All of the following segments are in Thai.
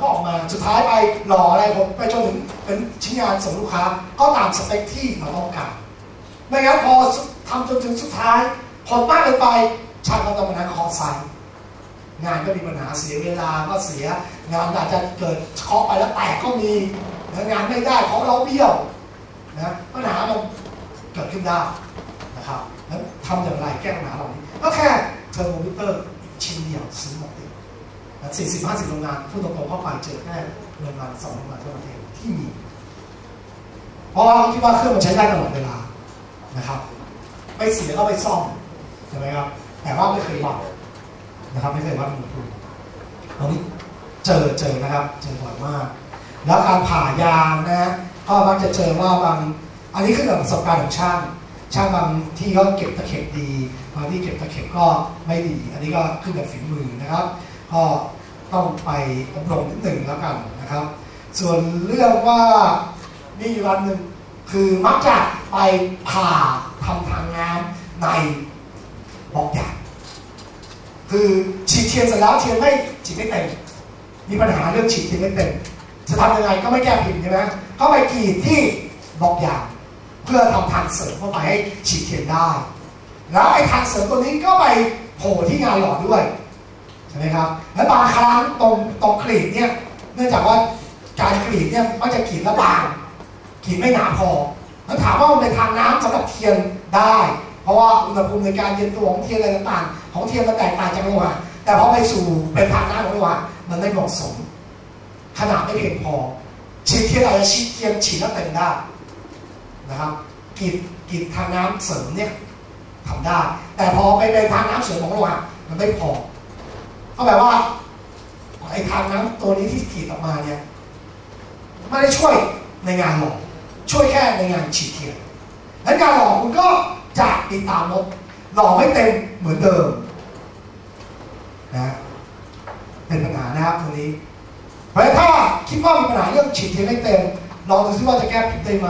ก็ออกมาสุดท้ายไปหล่ออะไรผมไปจนถึงเป็นชิ้นงานส่งลูกค้าก็ตามสเปคที่เราต้องการไม่งั้นพอทำจนถึงสุดท้ายผลมากเกินไปช่างก็ต้องมานั่งคอไซน์งานก็มีปัญหาเสียเวลาก็เสีย งานอาจจะเกิดเคาะไปแล้วแตกก็มีงานไม่ได้เพราะเราเบี้ยวนะปัญหามันเกิดขึ้นได้นะครับแล้วทำอย่างไรแก้ปัญหาเหล่านี้ก็แค่เทอร์โมมิเตอร์ชิ้นเดียวซื้อหมดเลย สี่สิบห้าสิบโรงงานพูดตรงๆเข้าไปเจอแค่โรงงานสองโรงงานเท่านั้นเองที่มีเพราะว่าคิดว่าเครื่องมันใช้ได้ตลอดเวลานะครับ ไม่เสียก็ไปซ่อมใช่ไหมครับ แต่ว่าไม่เคยวัดนะครับ ไม่เคยวัดอุณหภูมิตรงนี้เจอเจอนะครับ เจอบ่อยมาก แล้วการผ่ายางนะก็มักจะเจอว่าบางอันนี้ขึ้นกับประสบการณ์ของช่างช่างบางที่เขาเก็บตะเข็บดีบางที่เก็บตะเข็บก็ไม่ดี อันนี้ก็ขึ้นกับฝีมือนะครับ ก็ ต้องไปอบรมนิดหนึ่งแล้วกันนะครับ ส่วนเรื่องว่ามีวันหนึ่งคือมักจะไปผ่าทำทางน้ำในบอกอย่างคือฉีดเทียนเสร็จแล้วเทียนไม่ฉีดไม่เต็มมีปัญหาเรื่องฉีดเทียนไม่เต็มจะทำยังไงก็ไม่แก้ผิดใช่ไหมก็ไปกรีดที่บอกอย่าง เพื่อทำทางเสริมเข้าไปให้ฉีดเทียนได้ แล้วไอ้ทางเสริมตัวนี้ก็ไปโผล่ที่งานหล่อด้วย ช่ไหมครับและบางครั้งตรงตรงกรีดเนี่ยเนื่องจากว่าการกรีดเนี่ยมันจะกรีดแล้วบางกรีดไม่หนาพอแล้วถามว่ามันเป็นทางน้ำสำหรับเทียนได้ เพราะว่าอุณหภูมิในการเย็นตัวของเทียนอะไรต่างๆ ของเทียนมันแตกต่างจากโลหะแต่พอไปสู่เป็นทางน้ำของโลหะมันไม่เหมาะสม ขนาดไม่เพียงพอฉีดเทียนอาจจะฉีดเทียนฉีดแล้วเต็มได้นะครับกรีดกรีดทางน้ำเสริมเนี่ยทำได้ แต่พอไปเป็นทางน้ำเสริมของโลหะมันไม่พอ ก็แปลว่าไอ้ทางน้ำตัวนี้ที่ขีดออกมาเนี่ยไม่ได้ช่วยในงานหล่อช่วยแค่ในงานฉีดเทียนและการหล่อคุณก็จะติดตามลดหล่อไม่เต็มเหมือนเดิมนะเป็นปัญหานะครับตรงนี้เพราะฉะนั้นถ้าคิดว่ามีปัญหาเรื่องฉีดเทียนไม่เต็มลองดูซิว่าจะแก้ผิดได้ไหม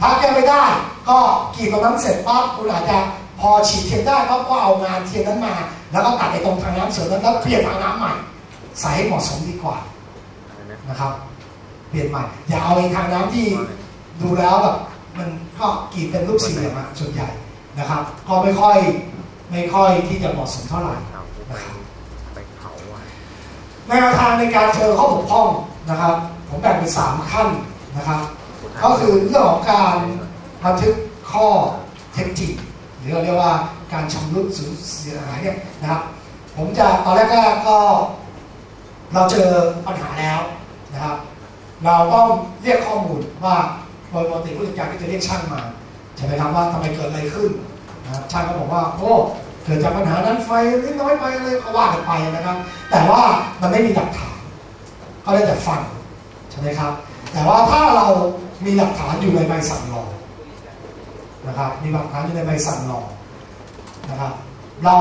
ถ้าแก้ไม่ได้ก็กรีดตรงนั้นเสร็จปั๊บคุณอาจจะพอฉีดเทียนได้ก็ก็เอางานเทียนนั้นมา แล้วก็ตัดไอ้ตรงทางน้ำเสริมนั้นแล้วเปลี่ยนทางน้ำใหม่ ใส่ให้เหมาะสมดีกว่านะครับ เปลี่ยนใหม่ อย่าเอาไอ้ทางน้ำที่ดูแล้วแบบมันก็กรีดเป็นรูปสี่เหลี่ยมอะส่วนใหญ่นะครับ ก็ไม่ค่อยไม่ค่อยที่จะเหมาะสมเท่าไหร่เอาไปไปเผาอะแนวทางในการเจอข้อบกพร่องนะครับ ผมแบ่งเป็นสามขั้นนะครับ ก็คือเรื่องของการบันทึกข้อเท็จจริงหรือเราเรียกว่า การชำรุดสูญเสียหายเนี่ยนะครับ ผมจะตอนแรกก็ เราเจอปัญหาแล้วนะครับ เราต้องเรียกข้อมูลว่าโดยปกติผู้จัดการก็จะเรียกช่างมาใช่ไหมครับว่าทำไมเกิดอะไรขึ้นนะครับช่างก็บอกว่าโอ้เกิดจากปัญหานั้นไฟนิดน้อยไปอะไรก็ว่ากันไปนะครับ แต่ว่ามันไม่มีหลักฐาน ก็ได้แต่ฟังใช่ไหมครับ แต่ว่าถ้าเรามีหลักฐานอยู่ในใบสั่งรอนะครับมีหลักฐานอยู่ในใบสั่งรอ นะครับ เรา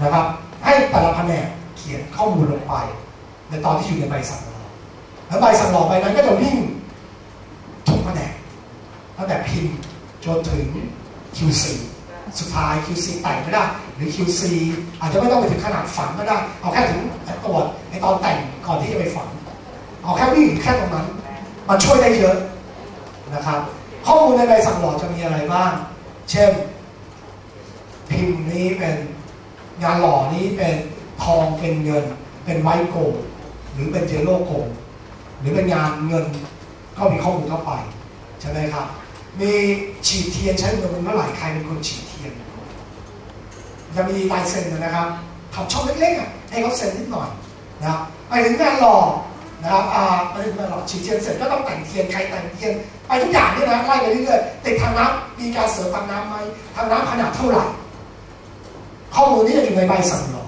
นะครับให้แต่ละแผนกเขียนข้อมูลลงไป ในตอนที่อยู่ในใบสั่งรอแล้วใบสั่งรอใบนั้นก็จะวิ่งทุกแผนกตั้งแต่พิมพ์จนถึง QC สุดท้าย QC แต่งไม่ได้ หรือ QC อาจจะไม่ต้องไปถึงขนาดฝังก็ได้ เอาแค่ถึงตรวจในตอนแต่งก่อนที่จะไปฝัง เอาแค่วิ่งแค่ตรงนั้น มันช่วยได้เยอะนะครับ ข้อมูลในใบสั่งหล่อจะมีอะไรบ้าง เช่น พิมพ์นี้เป็นงานหล่อนี้เป็นทองเป็นเงิน เป็นไวท์โกลหรือเป็นเจโลโกลหรือเป็นงานเงินก็มีข้อมูลเข้าไปใช่ไหมครับ มีฉีดเทียนใช้อุณหภูมิเท่าไหร่ใครเป็นคนฉีดเทียนจะมีลายเซ็นนะครับทำช่องเล็กๆอะให้เขาเซ็นนิดหน่อยนะไปถึงงานหล่อนะครับอ่าไปถึงงานหล่อฉีดเทียนเสร็จก็ต้องแต่งเทียนใครแต่งเทียนไปทุกอย่างนี่นะไล่ไปเรื่อยๆติดทางน้ำมีการเสริมทางน้ำไหมทางน้ำขนาดเท่าไหร่ ข้อมูลนี้จะอยู่ในใบสั่งหล่อ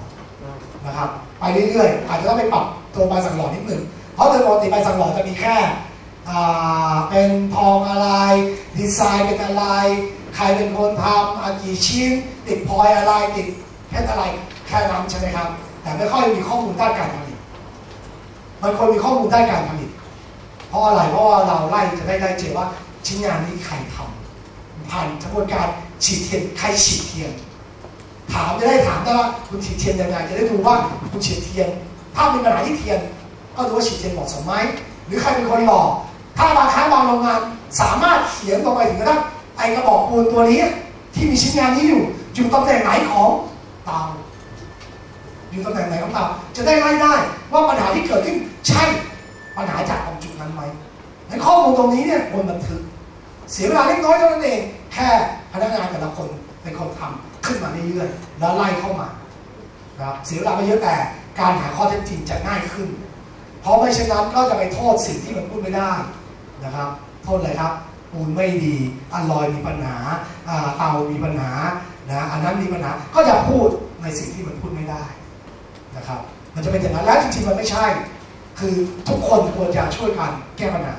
นะครับไปเรื่อยๆอาจจะต้องไปปรับตัวใบสั่งหล่อนิดหนึ่งเพราะโดยปกติใบสั่งหล่อจะมีแค่เป็นทองอะไร ดีไซน์เป็นอะไร ใครเป็นคนทำอากี่ชิ้น ติดพลอยอะไรติดเพชรอะไรแค่นั้นใช่ไหมครับ แต่ไม่ค่อยมีข้อมูลด้านการผลิตมันควรมีข้อมูลด้านการผลิต เพราะอะไรเพราะว่าเราไล่จะได้ไล่เจอว่าชิ้นงานนี้ใครทำผ่านกระบวนการฉีดเทียนใครฉีดเทียน ถามจะได้ถามได้ว่าคุณฉีดเทียนยังไงจะได้ดูว่าคุณฉีดเทียน ถ้ามีปัญหาที่เทียน ก็ดูว่าฉีดเจนเหมาะสมไหมหรือใครเป็นคนหลอก ถ้าบางครั้งบางโรงงานสามารถเขียนลงไปถึงกระทั่งไอกระบอกปูนตัวนี้ ที่มีชิ้นงานนี้อยู่อยู่ตำแหน่งไหนของเตาอยู่ตำแหน่งไหนของเตาจะได้ไล่ได้ว่าปัญหาที่เกิดขึ้นใช่ปัญหาจากตรงจุดนั้นไหมในข้อมูลตรงนี้เนี่ยควรบันทึก เสียเวลาเล็กน้อยเท่านั้นเองแค่พนักงานแต่ละคนเป็นคนทำ ขึ้นมาเรื่อยๆแล้วไล่เข้ามานะครับเสียเวลาไปเยอะแต่การหาข้อเท็จจริงจะง่ายขึ้น เพราะไม่เช่นนั้นก็จะไปโทษสิ่งที่มันพูดไม่ได้นะครับ โทษอะไรครับปูนไม่ดีอันลอยมีปัญหาเตามีปัญหานะอันนั้นมีปัญหาก็จะพูดในสิ่งที่มันพูดไม่ได้นะครับ มันจะเป็นอย่างนั้นแล้วจริงๆมันไม่ใช่ คือทุกคนควรจะช่วยกันแก้ปัญหา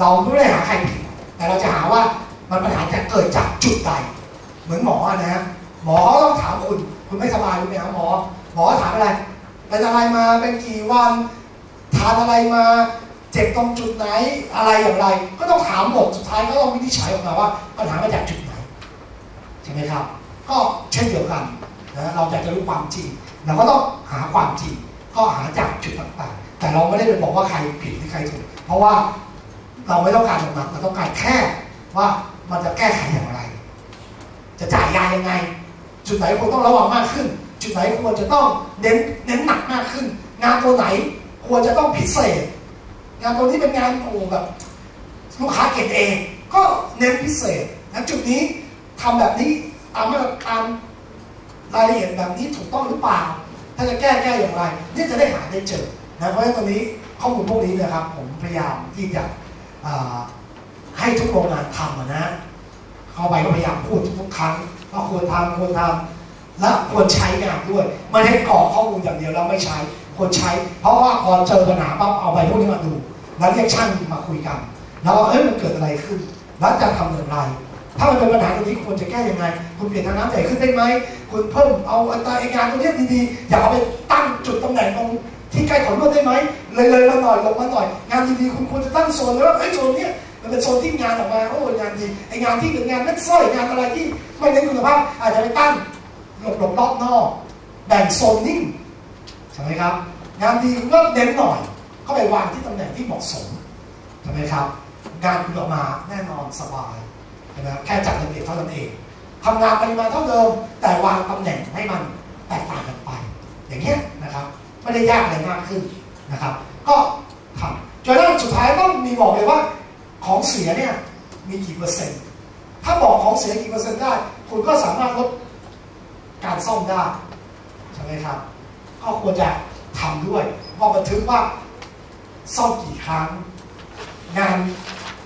เราไม่ได้หาใครผิดแต่เราจะหาว่ามันปัญหาจะเกิดจากจุดใด เหมือนหมอนะ หมอเขาต้องถามคุณ คุณไม่สบายคุณไปหาหมอ หมอถามอะไร เป็นอะไรมาเป็นกี่วัน ทานอะไรมา เจ็บตรงจุดไหนอะไรอย่างไร ก็ต้องถามหมดสุดท้ายก็ต้องวินิจฉัยออกมาว่าปัญหามาจากจุดไหนใช่ไหมครับ ก็เช่นเดียวกันนะเราอยากจะรู้ความจริงเราก็ต้องหาความจริง ก็หาจากจุดต่างๆ แต่เราไม่ได้ไปบอกว่าใครผิดหรือใครถูกเพราะว่าเราไม่ต้องการตรงนั้นเราต้องการแค่ว่ามันจะแก้ไขอย่างไร จะจ่ายยายังไง จุดไหนควรต้องระวังมากขึ้น จุดไหนควรจะต้องเน้นเน้นหนักมากขึ้น งานตัวไหนควรจะต้องพิเศษ งานตัวนี้เป็นงานโอ้แบบลูกค้าเก็บเอง ก็เน้นพิเศษและจุดนี้ทำแบบนี้ตามมาตรการรายละเอียดแบบนี้ถูกต้องหรือเปล่า ถ้าจะแก้แก้อย่างไรนี่จะได้หาได้เจอนะเพราะฉะนั้นตรงนี้ข้อมูลพวกนี้นะครับ ผมพยายามที่จะอ่าให้ทุกโรงงานทำนะเข้าไปก็พยายามพูดทุกครั้ง ว่าควรทำควรทำและควรใช้งานด้วยไม่ให้กรอกข้อมูลอย่างเดียวแล้วไม่ใช้ควรใช้ เพราะว่าพอเจอปัญหาปั๊บเอาไปพวกนี้มาดูแล้วเรียกช่างมาคุยกัน แล้วว่าเอ้ยมันเกิดอะไรขึ้น แล้วจะทำอย่างไร ถ้ามันเป็นปัญหาตรงนี้ควรจะแก้ยังไง คุณเปลี่ยนทางน้ำใหญ่ขึ้นได้ไหมคุณเพิ่มเอาอัตราเองานตรงนี้ดีๆ อย่าเอาไปตั้งจุดตำแหน่งตรงที่ใกล้ขอนวดได้ไหมเลยเลยมาหน่อยลงมาหน่อย งานดีๆคุณควรจะตั้งโซนเลยว่าเอ้โซนเนี้ย มันเป็นโซนที่งานออกมาโอ้ยงานดีไองานที่เป็นงานเม็ดสร้อยงานอะไรที่ไม่เน้นคุณภาพอาจจะไปตั้งหลบหลบรอบนอกแบ่งโซนนิ่งใช่ไหมครับ งานดีคุณก็เน้นหน่อยเข้าไปวางที่ตำแหน่งที่เหมาะสมใช่ไหมครับ งานคุณออกมาแน่นอนสบายใช่ไหมครับแค่จัดระเบียบเท่านั้นเองทำงานปริมาณเท่าเดิม แต่วางตำแหน่งให้มันแตกต่างกันไป อย่างเงี้ยนะครับไม่ได้ยากอะไรมากขึ้นนะครับ ก็ทำจนอันสุดท้ายต้องมีบอกเลยว่า ของเสียเนี่ยมีกี่เปอร์เซ็นต์ ถ้าบอกของเสียกี่เปอร์เซ็นต์ได้ คุณก็สามารถลดการซ่อมได้ใช่ไหมครับ ก็ควรจะทำด้วยว่าบันทึกว่าซ่อมกี่ครั้ง งาน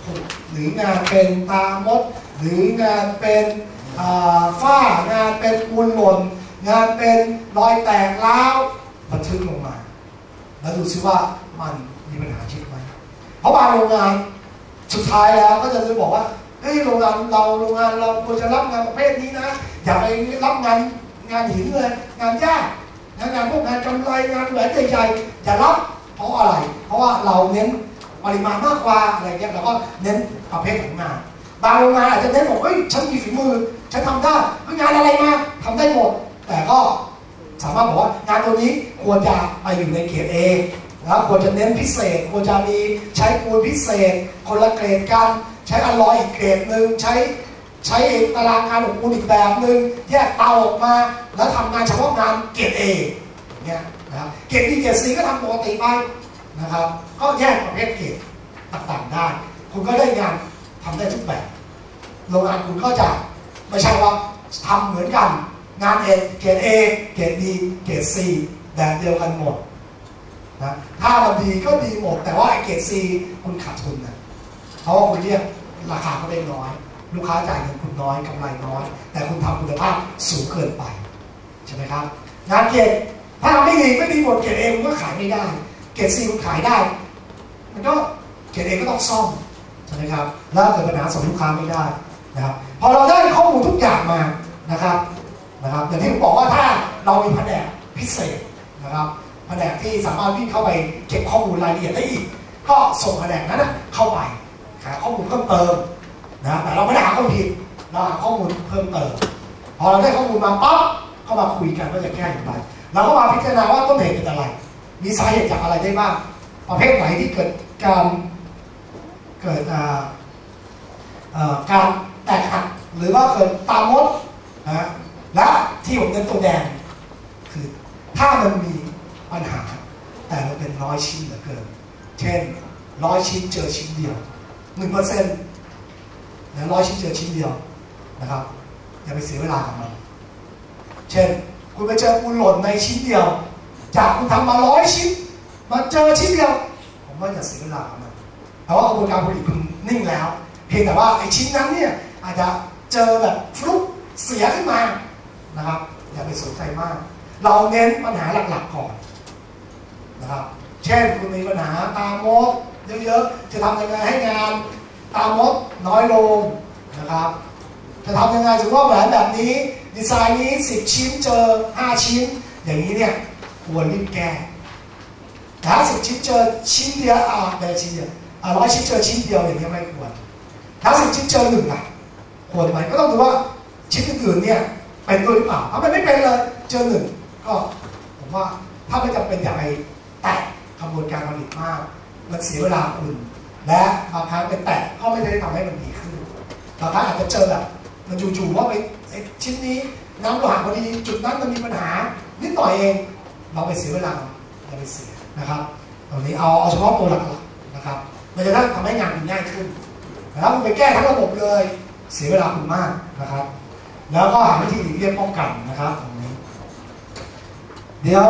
ผุหรืองานเป็นตามด หรืองานเป็นฝ้างานเป็นปูนหล่นงานเป็นรอยแตกร้าวบันทึกลงมา แล้วดูซิว่ามันมีปัญหาชิดไหมเพราะบางโรงงาน สุดท้ายแล้วก็จะจะบอกว่าเฮ้ยโรงงานเราโรงงานเราควรจะรับงานประเภทนี้นะอย่าไปรับงานงานหินเลยงานยากงานงานพวกงานกำไรงานแหวนใหญ่ๆอย่ารับเพราะอะไร เพราะว่าเราเน้นปริมาณมากกว่าอะไรเงี้ยเราก็เน้นประเภทของงานบางโรงงานอาจจะเน้นบอกเฮ้ยฉันมีฝีมือฉันทำได้งานอะไรมาทำได้หมดแต่ก็สามารถบอกว่างานตัวนี้ควรจะไปอยู่ในเกร ด A แล้วควรจะเน้นพิเศษควรจะมีใช้ปูนพิเศษ คนละเกรดกัน ใช้อลลอยอีกเกรดหนึ่งใช้ใช้ตารางงานของปูนอีกแบบหนึ่งแยกเตาออกมา แล้วทำงานเฉพาะงานเกรด A เนี่ยนะครับเกรด B เกรด C ก็ทำปกติไปนะครับ ก็แยกประเภทเกรดต่างๆได้ คุณก็ได้งานทำได้ทุกแบบโรงงานคุณก็จะไม่ใช่ว่าทำเหมือนกัน งานเอเกรด A เกรด B เกรด C แบบเดียวกันหมด นะถ้ามันดีก็ดีหมด แต่ว่าไอเกรด C คุณขาดทุนนะเพราะว่าคุณเรียกราคาเขาได้น้อย ลูกค้าจ่ายเงินคุณน้อยกำไรน้อย แต่คุณทำคุณภาพสูงเกินไปใช่ไหมครับงานเกรดถ้าทำไม่ดีไม่ดีหมดเกรดเอคุณก็ขายไม่ได้ เกรดซีคุณขายได้ มันก็เกรดเองก็ต้องซ่อมใช่ไหมครับแล้วเกิดปัญหาส่งลูกค้าไม่ได้นะครับพอเราได้ข้อมูลทุกอย่างมานะครับนะครับอย่างที่ผมบอกว่าถ้าเรามีแผนกพิเศษนะครับ แผนกที่สามารถวิ่งเข้าไปเก็บข้อมูลรายละเอียดได้อีก ก็ส่งแผนกนั้นนะเข้าไปหาข้อมูลเพิ่มเติมนะแต่เราไม่ได้หาข้อมูลผิดเราหาข้อมูลเพิ่มเติม พอเราได้ข้อมูลมาปั๊บก็มาคุยกันว่าจะแก้อย่างไรเราก็มาพิจารณาว่าต้นเหตุเป็นอะไร มีสาเหตุจากอะไรได้บ้าง ประเภทไหนที่เกิดการเกิดการแตกหักหรือว่าเกิดตามมดนะฮะและที่ผมเน้นตัวแดงคือถ้ามันมี ปัญหา แต่มันเป็นร้อยชิ้นเหลือเกิน เช่นร้อยชิ้นเจอชิ้นเดียวหนึ่งเปอร์เซ็นต์นะร้อยชิ้นเจอชิ้นเดียวนะครับอย่าไปเสียเวลากับมันเช่น คุณไปเจอปูนหล่นในชิ้นเดียว จากคุณทำมาร้อยชิ้นมาเจอชิ้นเดียว ผมว่าอย่าเสียเวลากับมันแต่ว่ากระบวนการผลิตคุณนิ่งแล้ว เพียงแต่ว่าไอ้ชิ้นนั้นเนี่ยอาจจะเจอแบบฟลุกเสียขึ้นมานะครับอย่าไปสนใจมาก เราเน้นปัญหาหลักๆก่อน นะครับ เช่นคุณมีปัญหาตามดเยอะๆ จะทำยังไงให้งานตามดน้อยลงนะครับ จะทำยังไงถือว่าแหวนแบบนี้ ดีไซน์นี้ 10 ชิ้นเจอ 5 ชิ้น อย่างนี้เนี่ยควรรีบแก่ถ้าสิบชิ้นเจอชิ้นเดียวอ่าเดียวชิ้นเดียวอ่าร้อยชิ้นเจอชิ้นเดียวอย่างนี้ไม่ควร ถ้าสิบชิ้นเจอหนึ่งล่ะควรไหมก็ต้องดูว่าชิ้นอื่นๆเนี่ยเป็นด้วยหรือเปล่าถ้ามันไม่เป็นเลยเจอหนึ่งก็ผมว่าถ้าไม่จำเป็นอย่าไป กระบวนการผลิตมาก มันเสียเวลาคุณและบางครั้งไปแตะก็ไม่ได้ทำให้มันดีขึ้นบางครั้งอาจจะเจอแบบมันจู่ๆว่าไปไอ้ชิ้นนี้น้ำโลหะพอดีจุดนั้นมันมีปัญหา นิดหน่อยเอง เราไปเสียเวลาอย่าไปเสียนะครับตรงนี้เอาเอาเฉพาะตัวหลักๆนะครับ มันจะทำให้งานคุณง่ายขึ้นแล้วคุณไปแก้ทั้งระบบเลย เสียเวลาคุณมากนะครับ แล้วก็หาวิธีหลีกเลี่ยงป้องกันนะครับตรงนี้ เดี๋ยว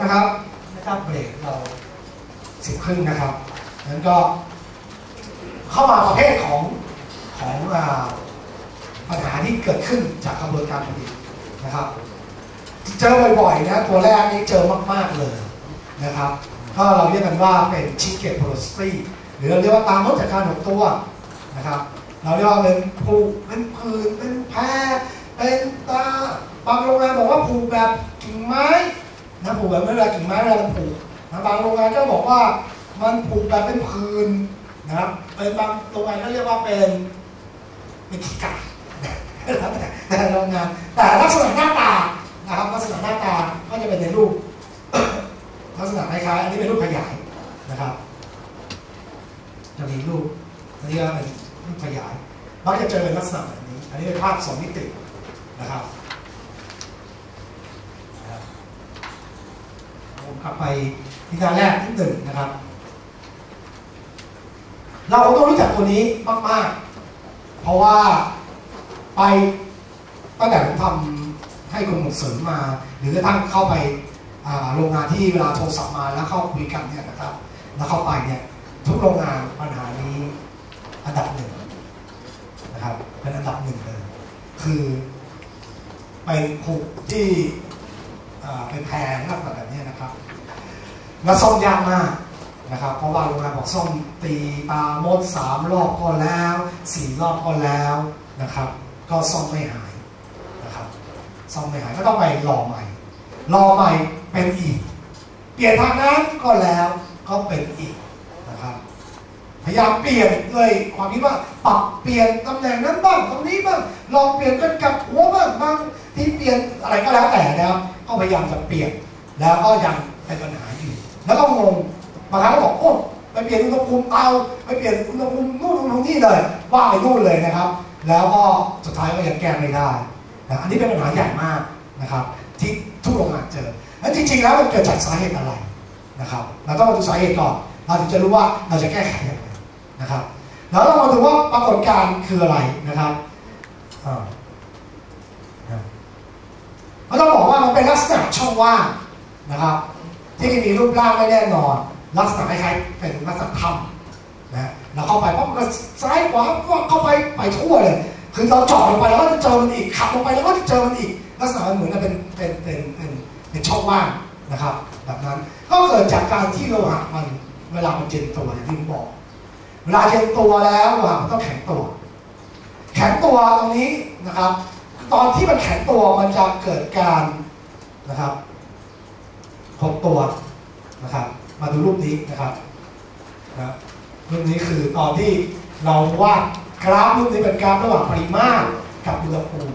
นะครับนะครับเบรกเรา สิบครึ่งนะครับนั้นก็เข้ามาประเภทของของอปัญหาที่เกิดขึ้นจากกระบวนการผลิตนะครับ เจอบ่อยๆนะตัวแรกนี้เจอมากๆเลยนะครับก็เราเรียกกันว่าเป็นชิคเก็ตโพลสตรีหรือเราเรียกว่าตามมดจากการหดตัวนะครับ เราเรียกว่าเป็นผูกเป็นผืนเป็นแพรเป็นตาบางโรงงานบอกว่าผูกแบบกิ่งไม้นะผูกแบบไม่เวลากิ่งไม้เวลาผูก บางโรงงานก็บอกว่ามันผูกแบบเป็นผืนนะครับเป็นบางโรงงานก็เรียกว่าเป็นเป็นขี้กาแล้วแต่แต่โรงงาน แต่ลักษณะหน้าตานะครับลักษณะหน้าตาก็จะเป็นในรูปลักษณะคล้ายๆอันนี้เป็นรูปขยายนะครับจะมีรูปอันนี้ก็เป็นรูปขยายมักจะเจอเป็นลักษณะแบบนี้ อันนี้เป็นภาพสองมิตินะครับนะครับผมกลับไป ที่หน้าแรกนิดหนึ่งนะครับ เราต้องรู้จักตัวนี้มาก ๆ เพราะว่าไปตั้งแต่ผมทำให้กรมส่งเสริมมา หรือกระทั่งเข้าไปโรงงานที่เวลาโทรศัพท์มาแล้วเข้าคุยกันเนี่ยนะครับ แล้วเข้าไปเนี่ยทุกโรงงานปัญหานี้อันดับหนึ่งนะครับเป็นอันดับหนึ่งเลยคือไปผูกที่เป็นแพงลักแบบนี้นะครับ แล้วซ่อมยากมากนะครับ เพราะว่าโรงงานบอกซ่อมตีตามดสามรอบก็แล้วสี่รอบก็แล้วนะครับ ก็ซ่อมไม่หายนะครับซ่อมไม่หายก็ต้องไปรอใหม่ รอใหม่เป็นอีก เปลี่ยนทางน้ำก็แล้วก็เป็นอีกนะครับพยายามเปลี่ยนด้วยความคิดว่าปรับเปลี่ยนตำแหน่งนั้นบ้างตรงนี้บ้างลองเปลี่ยนเป็นกับหัวบ้างบางที่เปลี่ยนอะไรก็แล้วแต่นะครับก็พยายามจะเปลี่ยนแล้วก็ยังเป็นปัญหาอยู่ แล้วก็งงบางครั้งก็บอกโอ้ไปเปลี่ยนอุณหภูมิเตาไปเปลี่ยนอุณหภูมินู่นอุณหภูมินี่เลย ว่าไปนู่นเลยนะครับ แล้วก็สุดท้ายก็ยังแก้ไม่ได้นะอันนี้เป็นปัญหาใหญ่มากนะครับ ที่ทุกโรงงานเจอแล้วจริงๆแล้วมันเกิดจากสาเหตุอะไรนะครับ เราต้องมาดูสาเหตุก่อน เราถึงจะรู้ว่าเราจะแก้ไขยังไงนะครับ แล้วเรามาดูว่าปรากฏการณ์คืออะไรนะครับอ่าต้องบอกว่ามันเป็นลักษณะช่องว่างนะครับ ที่มีรูปร่างไม่แน่นอน ลักษณะคล้ายๆเป็นลักษณะถ้ำนะเราเข้าไปปั๊บมันก็ซ้ายขวาเข้าไปไปทั่วเลย คือเราจาะลงไปแล้วก็จะเจอมันอีกขับลงไปแล้วก็จะเจอมันอีก ลักษณะมันเหมือนเป็นเป็นเป็นเป็นเป็นช่องว่างนะครับ แบบนั้นก็เกิดจากการที่โลหะมันเวลามันเย็นตัวอย่างที่ผมบอก เวลาเย็นตัวแล้วโลหะมันต้องแข็งตัว แข็งตัวตรงนี้นะครับ ตอนที่มันแข็งตัวมันจะเกิดการนะครับ หดตัวนะครับ มาดูรูปนี้นะครับนะรูปนี้คือตอนที่เราวาดกราฟรูปนี้เป็นกราฟระหว่างปริมาตรกับอุณหภูมิ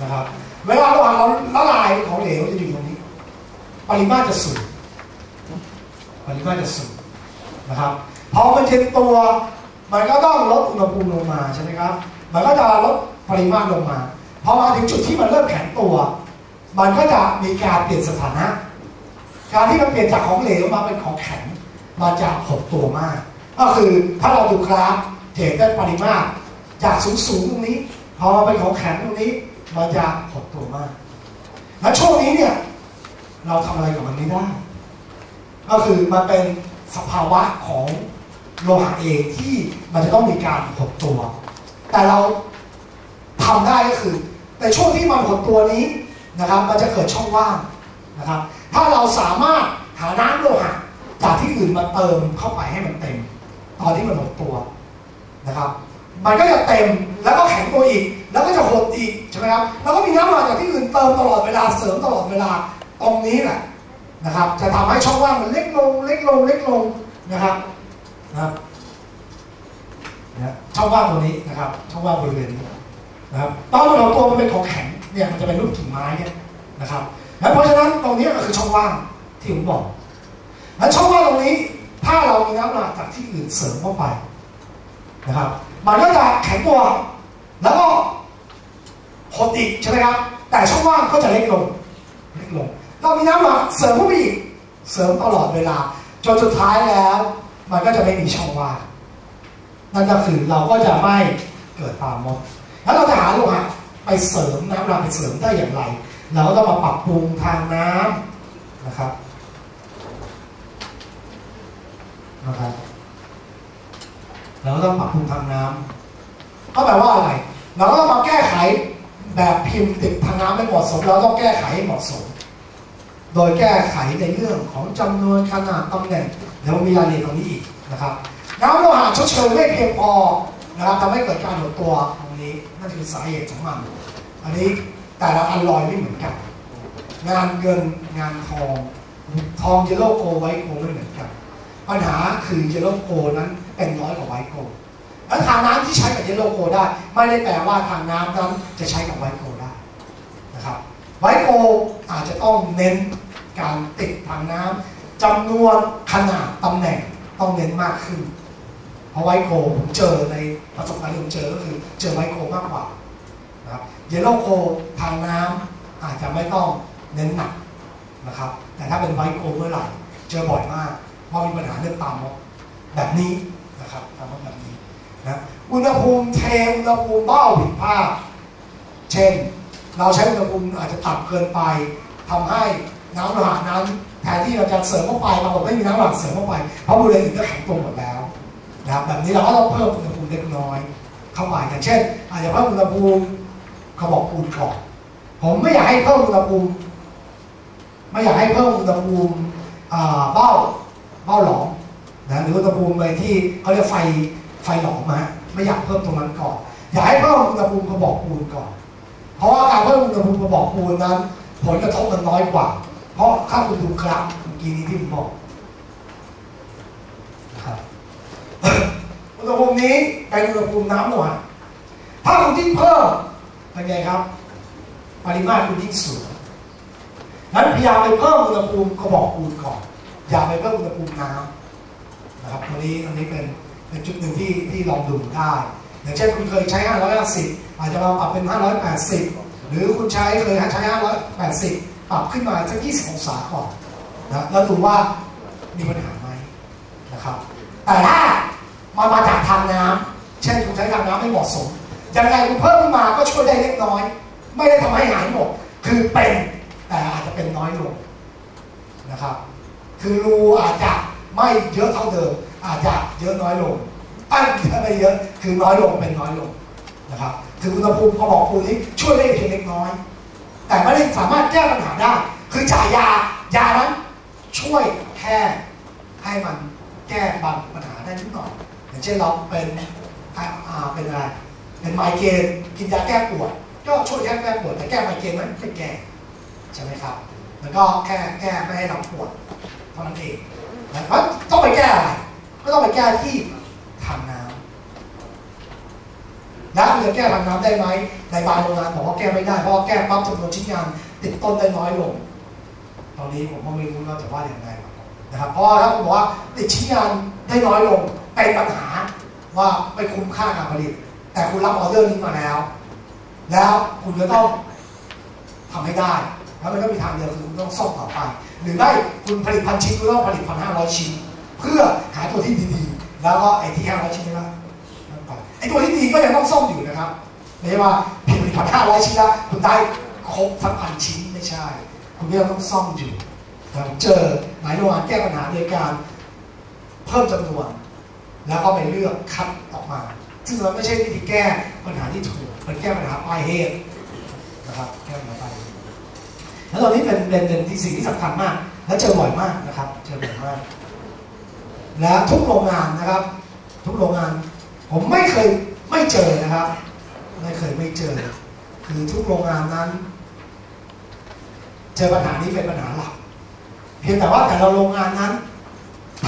นะครับเวลาระหว่างเราละลายของเหลวจะอยู่ตรงนี้ ปริมาตรจะสูงปริมาตรจะสูงนะครับพอมันเย็นตัวมันก็ต้องลดอุณหภูมิลงมาใช่ไหมครับ มันก็จะลดปริมาตรลงมาพอมาถึงจุดที่มันเริ่มแข็งตัว มันก็จะมีการเปลี่ยนสถานะ การที่มันเปลี่ยนจากของเหลวมาเป็นของแข็งมันจะหดตัวมาก ก็คือถ้าเราดูกราฟจะเห็นได้ปริมาตรจากสูงสูงๆตรงนี้ พอมาเป็นของแข็งตรงนี้มันจะหดตัวมาก และช่วงนี้เนี่ยเราทำอะไรกับมันไม่ได้ ก็คือมันเป็นสภาวะของโลหะเองที่มันจะต้องมีการหดตัว แต่เราทำได้ก็คือในช่วงที่มันหดตัวนี้นะครับ มันจะเกิดช่องว่างนะครับ ถ้าเราสามารถหาน้ำโลหะจากที่อื่นมาเติมเข้าไปให้มันเต็ม ตอนที่มันหดตัวนะครับ มันก็จะเต็มแล้วก็แข็งตัวอีก แล้วก็จะหดอีกใช่ไหมครับแล้วก็มีน้ำโลหะจากที่อื่นเติมตลอดเวลาเสริมตลอดเวลาตรงนี้แหละนะครับ จะทำให้ช่องว่างมันเล็กลงเล็กลงเล็กลงนะครับนะครับช่องว่างตรงนี้นะครับช่องว่างบริเวณนี้นะครับตอนมันหดตัวมันเป็นของแข็งเนี่ยมันจะเป็นรูปกิ่งไม้เนี่ยนะครับ และเพราะฉะนั้นตรงนี้ก็คือช่องว่างที่ผมบอกและช่องว่างตรงนี้ ถ้าเรามีน้ำหนักจากที่อื่นเสริมเข้าไปนะครับ มันก็จะแข็งตัวแล้วก็หดอีกใช่ไหมครับ แต่ช่องว่างก็จะเล็กลงเล็กลง เรามีน้ำหนักเสริมเข้าไปอีกเสริมตลอดเวลาจนสุดท้ายแล้ว มันก็จะไม่มีช่องว่างนั่นก็คือเราก็จะไม่เกิดปามมดแล้วเราจะหาโลหะไปเสริมน้ำเราไปเสริมได้อย่างไร เราก็ต้องมาปรับปรุงทางน้ำนะครับนะครับเราก็ต้องปรับปรุงทางน้ำก็แปลว่าอะไร เราก็ต้องมาแก้ไขแบบพิมพ์ติดทางน้ำไม่เหมาะสม เราต้องแก้ไขให้เหมาะสม โดยแก้ไขในเรื่องของจำนวนขนาดตำแหน่งเดี๋ยวมีรายละเอียดตรงนี้อีกนะครับน้ำโลหะชดเชยไม่เพียงพอนะครับทำให้เกิดการหดตัวตรงนี้นั่นคือสาเหตุของมัน อันนี้ แต่ละอันลอยไม่เหมือนกัน งานเงินงานทอง ทองเยลโลโกไวโกไม่เหมือนกัน ปัญหาคือเยลโลโกนั้นเป็นน้อยกว่าไวโกแล้วทางน้ำที่ใช้กับเยลโลโกได้ ไม่ได้แปลว่าทางน้ำนั้นจะใช้กับไวโกได้นะครับไวโกอาจจะต้องเน้นการติดทางน้ำจำนวนขนาดตำแหน่งต้องเน้นมากขึ้น เพราะไวโกผมเจอในประสบการณ์ที่ผมเจอก็คือเจอไวโกมากกว่า เยลโลโกทางน้ำอาจจะไม่ต้องเน้นหนักนะครับ แต่ถ้าเป็นไวโกเมื่อไหร่เจอบ่อยมาก เพราะมีปัญหาเรื่องตามมดแบบนี้นะครับตามมดแบบนี้นะอุณหภูมิเทอุณหภูมิเบ้าผิดพลาดเช่น เราใช้อุณหภูมิอาจจะต่ำเกินไปทำให้น้ำโลหะนั้นแทนที่เราจะเสริมเข้าไปปรากฏไม่มีน้ำโลหะเสริมเข้าไป เพราะบริเวณอื่นก็แข็งตัวหมดแล้วนะครับแบบนี้เราก็ต้องเพิ่มอุณหภูมิเล็กน้อยเข้าไปอย่างเช่น อาจจะเพิ่มอุณหภูมิ กระบอกปูนก่อนผมไม่อยากให้เพิ่มอุณหภูมิไม่อยากให้เพิ่มอุณหภูมิเบ้าเบ้าหลอมนะหรืออุณหภูมิไปที่เขาเรียกไฟไฟหลอมมาไม่อยากเพิ่มตรงนั้นก่อนอยากให้เพิ่มอุณหภูมิกระบอกปูนก่อน เพราะว่าการเพิ่มอุณหภูมิกระบอกปูนนั้น ผลกระทบมันน้อยกว่า เพราะค่าคุณดูครับเมื่อกี้นี้ที่ผมบอกนะครับอุณหภูมินี้เป็นอุณหภูมิน้ำหน่วยถ้าคุณยิ่เพิ่ม เป็นไงครับ ปริมาตรคุณยิ่งสูงนั้นพยายามไปเพิ่มอุณหภูมิกระบอกปูนก่อนอย่าไปเพิ่มอุณหภูมิน้ำนะครับตรงนี้ตรงนี้เป็นเป็นจุดหนึ่งที่ที่ลองดูได้อย่างเช่นคุณเคยใช้ 550 อาจจะมาปรับเป็น 580 หรือคุณใช้เคยใช้ 580 ปรับขึ้นมาสัก 20 องศาก่อนนะแล้วดูว่ามีปัญหาไหมนะครับ แต่ถ้ามันมาจากทางน้ำเช่นคุณใช้ทางน้ำไม่เหมาะสม ยังไงเพิ่มมาก็ช่วยได้เล็กน้อย ไม่ได้ทำให้หายหมด คือเป็นแต่อาจจะเป็นน้อยลงนะครับ คือรูอาจจะไม่เยอะเท่าเดิม อาจจะเยอะน้อยลงอันเยอะไม่เยอะคือน้อยลงเป็นน้อยลงนะครับคืออุณหภูมิกระบอกปูนี้ช่วยได้เพียงเล็กน้อย แต่ไม่ได้สามารถแก้ปัญหาได้ คือจ่ายยายานั้นช่วยแค่ให้มันแก้บางปัญหาได้นิดหน่อยอย่างเช่นเราเป็นอ่าเป็นอะไร เป็นไมเกรนกินยาแก้ปวด ก็ช่วยแก้แก้ปวดแต่แก้ไมเกรนนั้นไม่แก้ใช่ไหมครับแล้วก็แค่แก้ไม่ให้เราปวดเท่านั้นเองนะเพราะต้องไปแก้อะไรก็ต้องไปแก้ที่ทางน้ำแล้วมันจะแก้ทางน้ำได้ไหมในบางโรงงานบอกว่าแก้ไม่ได้เพราะแก้ปั๊บจำนวนชิ้นงานติดต้นได้น้อยลงตอนนี้ผมก็ไม่รู้ว่าจะว่าอย่างไรนะครับเพราะว่าถ้าคุณบอกว่าติดชิ้นงานได้น้อยลงเป็นปัญหาว่าไม่คุ้มค่าการผลิต แต่คุณรับออเดอร์นี้มาแล้ว แล้วคุณจะต้องทำให้ได้ แล้วมันก็มีทางเดียวคือคุณต้องซ่อมต่อไป หรือไม่คุณผลิตพันชิ้นคุณต้องผลิตพันห้าร้อยชิ้น เพื่อหาตัวที่ดีๆ แล้วก็ไอ้ที่ห้าร้อยชิ้นนี่ละไอ้ตัวที่ดีก็ยังต้องซ่อมอยู่นะครับไม่ใช่ว่าผลิตพันห้าร้อยชิ้นแล้วคุณได้ครบทั้งพันชิ้นไม่ใช่ คุณก็ยังต้องซ่อมอยู่เจอหลายโรงงานแก้ปัญหาโดยการเพิ่มจำนวน แล้วก็ไปเลือกคัดออกมา ซึ่งมันไม่ใช่วิธีแก้ปัญหาที่ถูกมันแก้ปัญหาปลายเหตุนะครับแก้ปัญหาปลายเหตุแล้วตอนนี้เป็นเป็นเป็นที่สิ่งที่สำคัญมาก และเจอบ่อยมากนะครับเจอบ่อยมาก และทุกโรงงานนะครับ ทุกโรงงาน ผมไม่เคยไม่เจอนะครับ ไม่เคยไม่เจอ คือทุกโรงงานนั้น เจอปัญหานี้เป็นปัญหาหลักเพียงแต่ว่าแต่ละโรงงานนั้น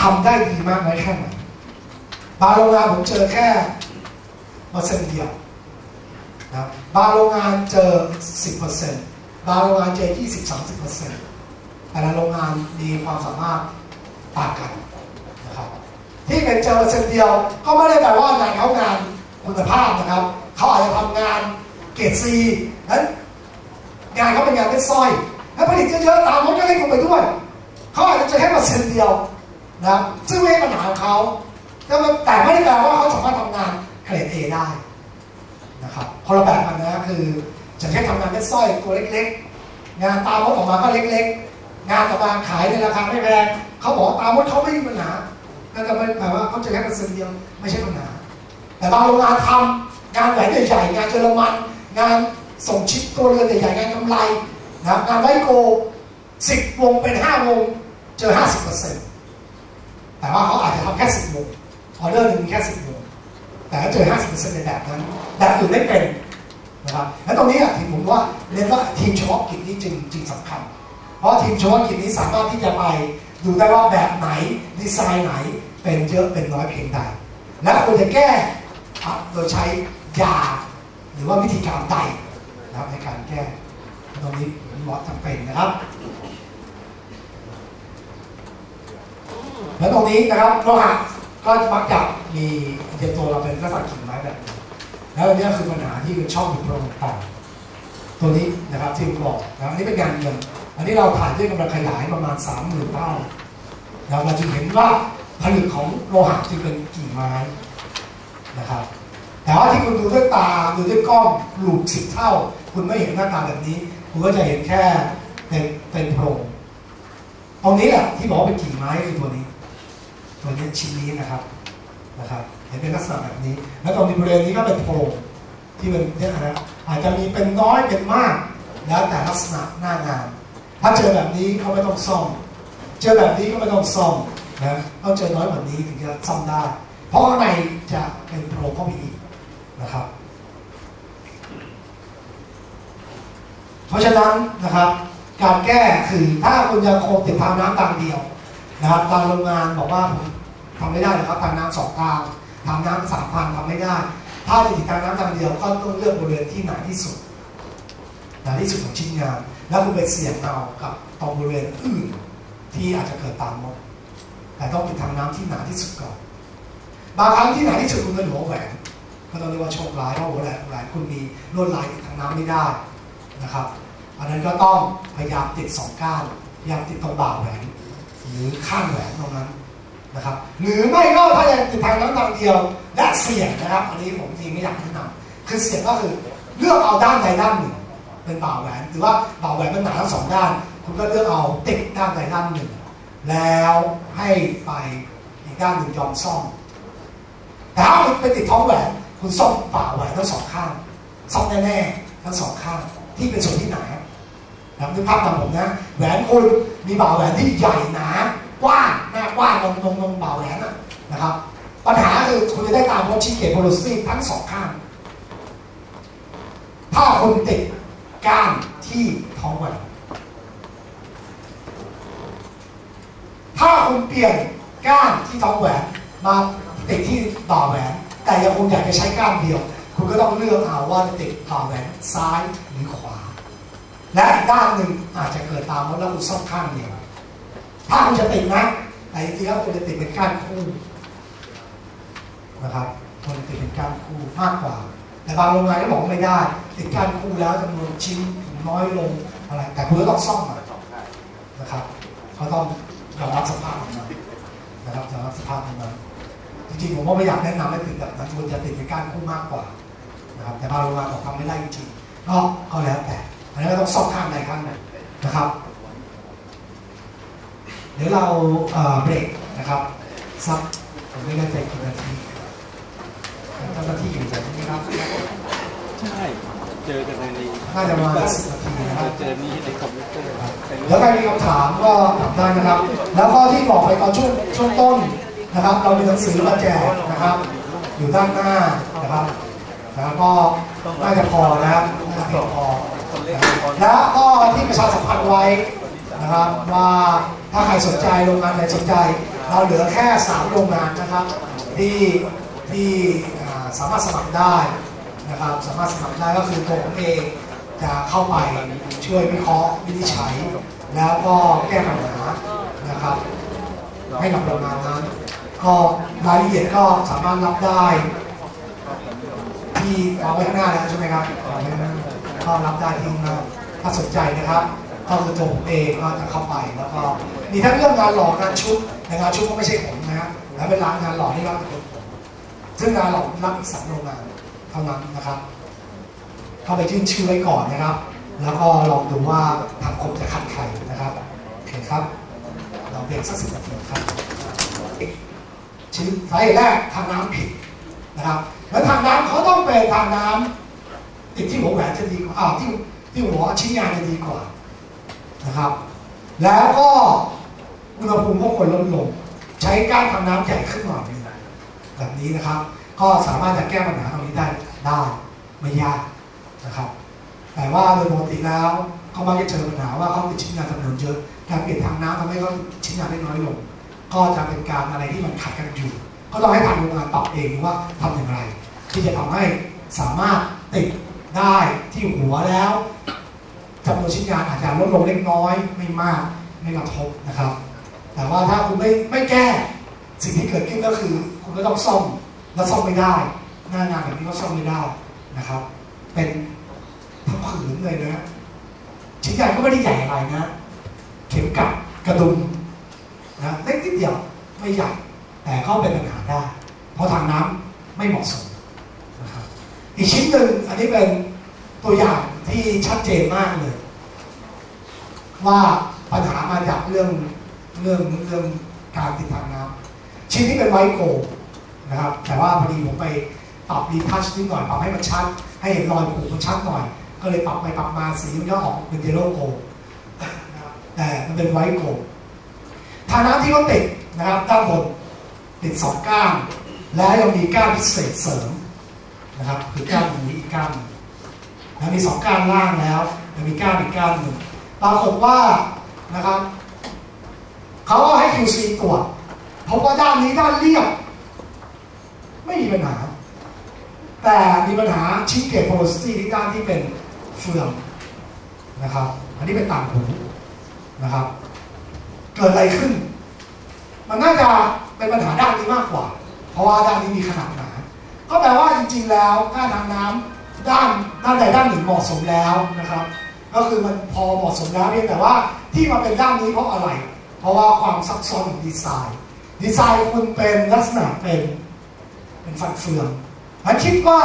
ทำได้ดีมากน้อยแค่ไหนบางโรงงานผมเจอแค่ อร์เซ็นต์เดียวนะบางโรงงานเจอ 10%บางโรงงานเจอ 20-30%แต่ละโรงงานมีความสามารถต่างกันนะครับที่เป็นเจอเปอร์เซ็นต์เดียวก็ไม่ได้แปลว่างานเขางานคุณภาพนะครับ เขาอาจจะทำงานเกรดซีนั้นงานเขาเป็นงานเป็นสร้อย แล้วผลิตเยอะๆตามมันก็เล็กลงไปด้วย เขาอาจจะเจอแค่เปอร์เซ็นต์เดียวนะซึ่งไม่ใช่ปัญหาของเขาแต่ไม่ได้แปลว่าเขาสามารถทำงาน เกรด A ได้นะครับคนละแบบกันนะคือจะแค่ทำงานเป็นสร้อยตัวเล็กๆ งานตามมดออกมาก็เล็กๆ งานออกมาขายในราคาไม่แพงเขาบอกตามมดเขาไม่มีปัญหานั่นก็ไม่แปลว่าเขาจะแค่เปอร์เซ็นต์เดียวไม่ใช่ปัญหา แต่บางโรงงานทำงานแหวนใหญ่ๆงานเยอรมัน งานส่งชิปตัวเรือนใหญ่ๆงานกำไรนะงานไวโกสิบวงเป็นห้าวงเจอห้าสิบเปอร์เซ็นต์แต่ว่าเขาอาจจะทำแค่สิบโมงออเดอร์หนึ่งมีแค่สิบโมง แต่ถ้าเจอห้าสิบเปอร์เซ็นต์ในแบบนั้นแบบอื่นไม่เป็นนะครับและตรงนี้อะทีมผมว่าเรียนว่าทีมเฉพาะกิจนี้จึงจึงสำคัญ เพราะทีมเฉพาะกิจนี้สามารถที่จะไปดูได้ว่าแบบไหนดีไซน์ไหนเป็นเยอะเป็นน้อยเพียงใด และควรจะแก้โดยใช้ยาหรือว่าวิธีการใดนะครับในการแก้ตรงนี้ผมว่าจำเป็นนะครับแล้วตรงนี้นะครับโลหะก็มักจะ มีเดียตัวเราเป็นลักษณะกิ่งไม้แบบนี้แล้วอันนี้คือปัญหาที่เป็นช่องอยู่โพรงต่างตัวนี้นะครับที่ผมบอกนะครับอันนี้เป็นงานเงินอันนี้เราถ่ายด้วยกำลังขยายประมาณ3 0,000ื่นเท่านะเราจึงเห็นว่าผลึกของโลหะจึงเป็นกิ่งไม้นะครับแต่ว่าที่คุณดูด้วยตาดูด้วยกล้องหลูกสิบเท่า คุณไม่เห็นหน้าตาแบบนี้ คุณก็จะเห็นแค่เป็นเป็นโพรงตรงนี้แหละที่บอกว่าเป็นกิ่งไม้คือตัวนี้ ตัวนี้ชิ้นนี้นะครับ นะครับเห็นเป็นลักษณะแบบนี้ แล้วตรงบริเวณนี้ก็เป็นโพรงที่เป็นเนี่ยนะอาจจะมีเป็นน้อยเป็นมาก แล้วแต่ลักษณะหน้างาน ถ้าเจอแบบนี้ก็ไม่ต้องซ่อม เจอแบบนี้ก็ไม่ต้องซ่อมนะต้องเจอน้อยกว่านี้ถึงจะซ่อมได้ เพราะข้างในจะเป็นโพรงเข้าไปอีกนะครับ เพราะฉะนั้นนะครับการแก้คือถ้าคุณยังคงติดทางน้ำทางเดียวนะครับบางโรงงานบอกว่าผม ทำไม่ได้หรอกครับทางน้ำสองทางทางน้ำสามทางทำไม่ได้ ถ้าจะติดทางน้ำทางเดียวก็ต้องเลือกบริเวณที่หนาที่สุดหนาที่สุดของชิ้นงาน แล้วคุณไปเสี่ยงเอากับตรงบริเวณอื่นที่อาจจะเกิดตามมดแต่ต้องติดทางน้ำที่หนาที่สุดก่อนบางครั้งที่หนาที่สุดคุณเป็นหัวแหวนก็ต้องเรียกว่าโชคร้ายเพราะหัวแหวนแหวนคุณมีลวดลายทางน้ำไม่ได้นะครับอันนั้นก็ต้องพยายามติดสองก้านพยายามติดตรงบ่าแหวน หรือข้างแหวนตรงนั้น นะครับ หรือไม่ก็ถ้ายังติดทางน้ำทางเดียว และเสี่ยงนะครับ อันนี้ผมจริงไม่อยากแนะนำคือเสี่ยงก็คือเลือกเอาด้านใดด้านหนึ่ง เป็นบ่าแหวนหรือว่าบ่าแหวนมันหนาทั้งสองด้าน คุณก็เลือกเอาติดด้านใดด้านหนึ่ง แล้วให้ไปอีกด้านหนึ่งยอมซ่อมแต่ถ้าไปติดท้องแหวนคุณซ่อมบ่าแหวนทั้งสองข้างซ่อมแน่ๆทั้งสองข้างที่เป็นส่วนที่หนานะครับนึกภาพตามผมนะแหวนคุณมีบ่าแหวนที่ใหญ่หนากว้าง หน้ากว้างตรงตรงตรงบ่าแหวนนะนะครับ ปัญหาคือคุณจะได้ตามพวกชิเกตโพลูซีทั้งสองข้าง ถ้าคุณติดก้านที่ท้องแหวนถ้าคุณเปลี่ยนก้านที่ท้องแหวนมาติดที่บ่าแหวน แต่ยังคงอยากจะใช้ก้านเดียว คุณก็ต้องเลือกเอาว่าจะติดบ่าแหวนซ้ายหรือขวา และอีกด้านหนึ่งอาจจะเกิดตามว่าแล้วคุณซ่อมข้างเดียว ถ้าคุณจะติดนะ แต่จริงๆแล้วควรจะติดเป็นก้านคู่นะครับควรจะติดเป็นก้านคู่มากกว่า แต่บางโรงงานก็บอกว่าไม่ได้ ติดก้านคู่แล้วจำนวนชิ้นน้อยลงอะไร แต่คุณก็ต้องซ่อมนะครับเขาต้องยอมรับสภาพของมันนะครับยอมรับสภาพของมันจริงๆผมว่าไม่อยากแนะนำให้ติดแบบนั้นควรจะติดเป็นก้านคู่มากกว่านะครับแต่บางโรงงานบอกทำไม่ได้จริงก็ก็แล้วแต่อันนี้ก็ต้องซ่อมข้างใดข้างหนึ่งนะครับ เดี๋ยวเราเอ่อเบรกนะครับสักผมไม่แน่ใจกี่นาทีเจ้าหน้าที่อยู่แบบนี้ครับใช่เจอกันในน่าจะประมาณสิบนาทีนะครับเจอนี่ในคอมพิวเตอร์เป็นแล้วใครมีคำถามก็ถามได้นะครับ แล้วก็ที่บอกไปตอนช่วงช่วงต้นนะครับ เรามีหนังสือมาแจกนะครับ อยู่ด้านหน้านะครับแล้วก็น่าจะพอนะครับน่าจะพอนะครับแล้วก็ที่ประชาสัมพันธ์ไว้ นะครับว่าถ้าใครสนใจโรงงานไหนสนใจ เราเหลือแค่สามโรงงานนะครับที่ที่สามารถสมัครได้นะครับสามารถสมัครได้ก็คือตัวผมเองจะเข้าไปช่วยวิเคราะห์วินิจฉัย แล้วก็แก้ปัญหานะครับให้กับโรงงานนั้นก็รายละเอียดก็สามารถรับได้ที่วาไว้ข้างหน้าแล้วใช่ไหมครับข้างหน้าก็รับได้ที่ข้างหน้าถ้าสนใจนะครับ ก็คือตัวผมเองก็จะเข้าไปแล้วก็มีทั้งเรื่องงานหล่องานชุดแต่งานชุดก็ไม่ใช่ผมนะฮะแล้วเป็นร้านงานหล่อที่รับเป็นผมซึ่งงานหล่อรับอีกสามโรงงานเท่านั้นนะครับเข้าไปยื่นชื่อไว้ก่อนนะครับ แล้วก็ลองดูว่าทางกรมจะคัดใครนะครับโอเคครับเราเบรกสักสิบนาทีครับชิ้นสาเหตุแรกทางน้ำผิดนะครับแล้วทางน้ำเขาต้องเป็นทางน้ำติดที่หัวแหวนจะดีกว่าอ่าที่ที่หัวชิ้นงานจะดีกว่า นะครับ แล้วก็อุณหภูมิก็ควรลดลง ใช้กานทางน้ำใหญ่ขึ้นหน่อยนึงแบบนี้นะครับ ก็สามารถจะแก้ปัญหาตรงนี้ได้ได้ไม่ยากนะครับ แต่ว่าโดยปกติแล้วเขามักจะเจอปัญหาว่าเขาติดชิ้นงานจำนวนเยอะการเปลี่ยนทางน้ำทำให้เขาชิ้นงานได้น้อยลง ก็จะเป็นการอะไรที่มันขัดกันอยู่ ก็ต้องให้ทางโรงงานปรับเองว่าทำอย่างไร ที่จะทำให้สามารถติดได้ที่หัวแล้ว จำนวนชิ้นงานอาจจะลดลงเล็กน้อยไม่มากไม่กระทบนะครับ แต่ว่าถ้าคุณไม่ไม่แก้สิ่งที่เกิดขึ้นก็คือ คุณก็ต้องซ่อมแล้วซ่อมไม่ได้ หน้างานแบบนี้ก็ซ่อมไม่ได้นะครับ เป็นทั้งผืนเลยนะชิ้นงานก็ไม่ได้ใหญ่อะไรนะเข็มกลัดกระดุมนะเล็กนิดเดียวไม่ใหญ่แต่ก็เป็นปัญหาได้ เพราะทางน้ำไม่เหมาะสมนะครับอีกชิ้นหนึ่งอันนี้เป็นตัวอย่างที่ชัดเจนมากเลย ว่าปัญหามาจากเรื่องเรื่องเรื่องการติดทางน้ำชิ้นนี้เป็นไวโกลนะครับ แต่ว่าพอดีผมไปปรับรีทัชนิดหน่อยปรับให้มันชัด ให้เห็นรอยผูมันชัดหน่อย ก็เลยปรับไปปรับมาสีมันก็ออกเป็นเยลโล่โกลแต่มันเป็นไวโกลทางน้ำที่เขาติดนะครับด้านบนติดสองก้านและยังมีก้านพิเศษเสริมนะครับคือก้านตรงนี้อีกก้านแล้วมีสองก้านล่างแล้วยังมีก้านอีกก้านหนึ่ง ปรากฏว่านะครับเขาก็ให้ QC ตรวจพบว่าด้านนี้ด้านเรียบ ไม่มีปัญหา แต่มีปัญหาชิ้นเกตโพลสตี้ที่ด้านที่เป็นเฟืองนะครับ อันนี้เป็นต่างหูนะครับ เกิดอะไรขึ้น มันน่าจะเป็นปัญหาด้านนี้มากกว่า เพราะว่าด้านนี้มีขนาดหนา ก็แปลว่าจริง ๆ แล้วกาทางน้ำด้านด้านใดด้านหนึ่งเหมาะสมแล้วนะครับ ก็คือมันพอเหมาะสมแล้วเพียงแต่ว่าที่มาเป็นด้านนี้เพราะอะไร เพราะว่าความซับซ้อนของดีไซน์ ดีไซน์คุณเป็นลักษณะเป็นเป็นฟันเฟืองแล้วคิดว่า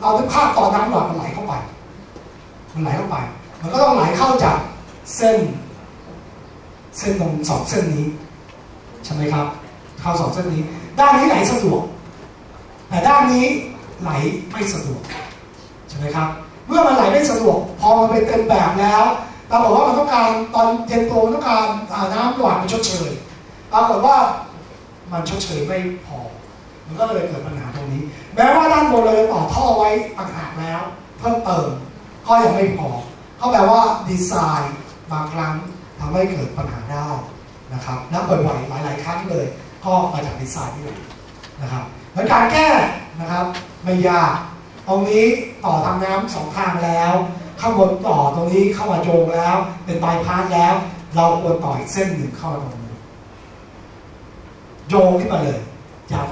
เรานึกภาพตอนน้ำหลอดมันไหลเข้าไป มันไหลเข้าไป มันก็ต้องไหลเข้าจากเส้น เส้นตรงสองเส้นนี้ใช่ไหมครับ เข้าสองเส้นนี้ ด้านนี้ไหลสะดวก แต่ด้านนี้ไหลไม่สะดวกใช่ไหมครับ เมื่อมันไหลไม่สะดวก พอมันเป็นเต็มแบบแล้วปรากฏว่ามันต้องการตอนเย็นตัวมันต้องการาน้ำหวานมันชดเชยปรากฏว่ามันชดเชยไม่พอ มันก็เลยเกิดปัญหาตรงนี้ แม้ว่าด้านบนเราจะต่อท่อไว้ต่างหากแล้ว เพิ่มเติมก็ยังไม่พอก็แปลว่าดีไซน์บางครั้งทำให้เกิดปัญหาได้นะครับและบ่อยๆหลายๆครั้งเลย ก็มาจากดีไซน์นี่แหละนะครับแล้วการแก้นะครับไม่ยาก ตรงนี้ต่อทางน้ำสองทางแล้ว ข้างบนต่อตรงนี้เข้ามาโจงแล้ว เป็นปลายพาสแล้ว เราควรต่ออีกเส้นหนึ่งเข้ามาตรงนี้โยงขึ้นมาเลยจาก